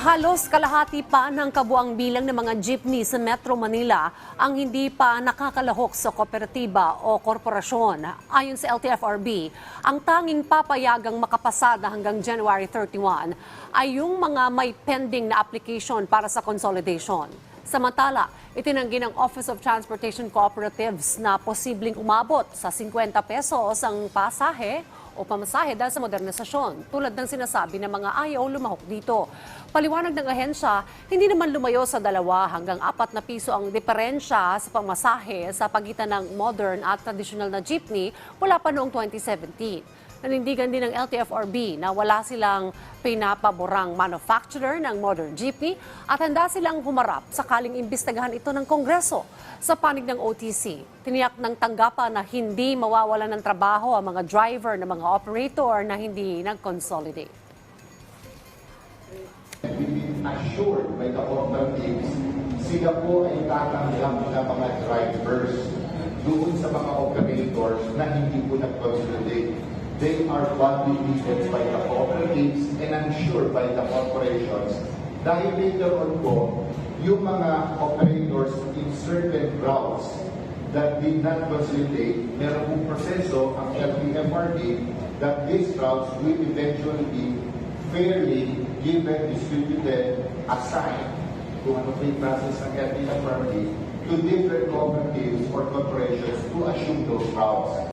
Halos kalahati pa ng kabuang bilang ng mga jeepney sa Metro Manila ang hindi pa nakakalahok sa kooperatiba o korporasyon. Ayon sa LTFRB, ang tanging papayagang makapasada hanggang January 31 ay yung mga may pending na application para sa consolidation. Samantala, itinanggi ng Office of Transportation Cooperatives na posibleng umabot sa 50 pesos ang pasahe o pamasahe dahil sa modernisasyon, tulad ng sinasabi ng mga ayaw lumahok dito. Paliwanag ng ahensya, hindi naman lumayo sa dalawa hanggang apat na piso ang diferensya sa pamasahe sa pagitan ng modern at traditional na jeepney mula pa noong 2017. Nanindigan din ng LTFRB na wala silang pinapaborang manufacturer ng modern jeepney at handa silang humarap sakaling imbestigahan ito ng Kongreso. Sa panig ng OTC, tiniyak ng tanggapan na hindi mawawalan ng trabaho ang mga driver ng mga operator na hindi nag-consolidate. assured by the cooperatives, sila po ay tatanggap ng mga drivers doon sa mga operators na hindi po nag-consolidate. They are badly validated by the cooperatives and assured by the corporations. Dahil later on po, yung mga operators in certain routes that did not consolidate, meron pong proseso ang LTFRB that these routes will eventually be fairly given, distributed, assigned kung ano po yung process ng LTFRB to different cooperatives or corporations to assume those routes.